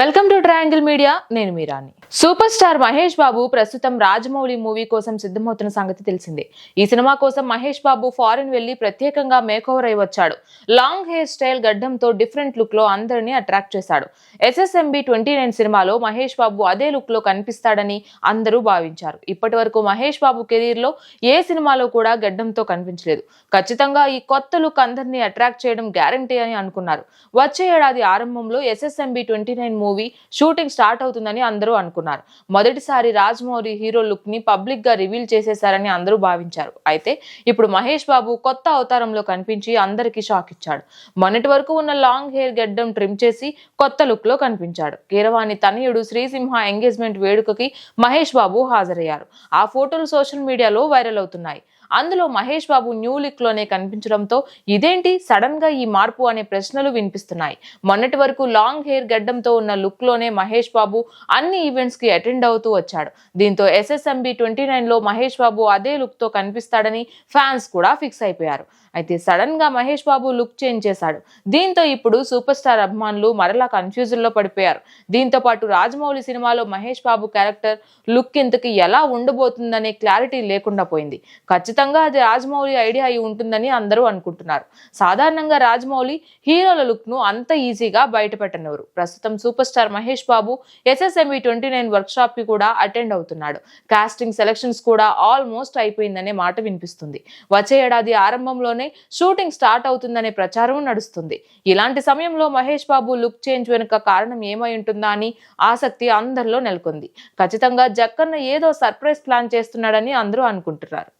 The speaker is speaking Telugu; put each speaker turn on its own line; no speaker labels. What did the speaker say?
వెల్కమ్ టు ట్రయాంగిల్ మీడియా నేను మీరాని సూపర్ స్టార్ మహేష్ బాబు ప్రస్తుతం రాజమౌళి మూవీ కోసం సిద్ధమవుతున్న సంగతి తెలిసిందే. ఈ సినిమా కోసం మహేష్ బాబు ఫారిన్ వెళ్ళి ప్రత్యేకంగా మేకోవర్ అయి వచ్చాడు. లాంగ్ హెయిర్ స్టైల్ గడ్డంతో డిఫరెంట్ లుక్లో అందరినీ అట్రాక్ట్ చేశాడు. ఎస్ఎస్ఎంబి ట్వంటీ నైన్ సినిమాలో మహేష్ బాబు అదే లుక్లో కనిపిస్తాడని అందరూ భావించారు. ఇప్పటి వరకు మహేష్ బాబు కెరీర్లో ఏ సినిమాలో కూడా గడ్డంతో కనిపించలేదు. ఖచ్చితంగా ఈ కొత్త లుక్ అందరినీ అట్రాక్ట్ చేయడం గ్యారంటీ అని అనుకున్నారు. వచ్చే ఏడాది ఆరంభంలో SSMB twenty nine movie shooting start అవుతుందని అందరూ అనుకున్నారు. మొదటిసారి రాజమౌళి హీరో లుక్ని పబ్లిక్గా రివీల్ చేసేశారని అందరూ భావించారు. అయితే ఇప్పుడు మహేష్ బాబు కొత్త అవతారంలో కనిపించి అందరికీ షాక్ ఇచ్చాడు. మొన్నటి వరకు ఉన్న లాంగ్ హెయిర్ గడ్డం ట్రిమ్ చేసి కొత్త లుక్లో కనిపించాడు. కీరవాణి తనయుడు శ్రీసింహ ఎంగేజ్మెంట్ వేడుకకి మహేష్ బాబు హాజరయ్యారు. ఆ ఫోటోలు సోషల్ మీడియాలో వైరల్ అవుతున్నాయి. అందులో మహేష్ బాబు న్యూ లుక్లోనే కనిపించడంతో ఇదేంటి సడన్గా ఈ మార్పు అనే ప్రశ్నలు వినిపిస్తున్నాయి. మొన్నటి వరకు లాంగ్ హెయిర్ గడ్డంతో ఉన్న లుక్లోనే మహేష్ బాబు అన్ని ఈవెంట్స్కి అటెండ్ అవుతూ వచ్చాడు. దీంతో ఎస్ఎస్ఎంబి ట్వంటీ నైన్లో మహేష్ బాబు అదే లుక్తో కనిపిస్తాడని ఫ్యాన్స్ కూడా ఫిక్స్ అయిపోయారు. అయితే సడన్గా మహేష్ బాబు లుక్ చేంజ్ చేశాడు. దీంతో ఇప్పుడు సూపర్ స్టార్ అభిమానులు మరలా కన్ఫ్యూజన్లో పడిపోయారు. దీంతో పాటు రాజమౌళి సినిమాలో మహేష్ బాబు క్యారెక్టర్ లుక్ ఇంతకి ఎలా ఉండబోతుందనే క్లారిటీ లేకుండా పోయింది. ఖచ్చితంగా అది రాజమౌళి ఐడియా అయి ఉంటుందని అందరూ అనుకుంటున్నారు. సాధారణంగా రాజమౌళి హీరోల లుక్ను అంత ఈజీగా బయటపెట్టనివ్వరు. ప్రస్తుతం super star Mahesh Babu SSMB twenty nine work షాప్కి కూడా అటెండ్ అవుతున్నాడు. కాస్టింగ్ సెలక్షన్స్ కూడా ఆల్మోస్ట్ అయిపోయిందనే మాట వినిపిస్తుంది. వచ్చే ఏడాది ఆరంభంలోనే షూటింగ్ స్టార్ట్ అవుతుందనే ప్రచారం నడుస్తుంది. ఇలాంటి సమయంలో మహేష్ బాబు లుక్ చేంజ్ వెనుక కారణం ఏమై ఉంటుందా అని ఆసక్తి అందరిలో నెలకొంది. ఖచ్చితంగా జక్కన్న ఏదో సర్ప్రైజ్ ప్లాన్ చేస్తున్నాడని అందరూ అనుకుంటున్నారు.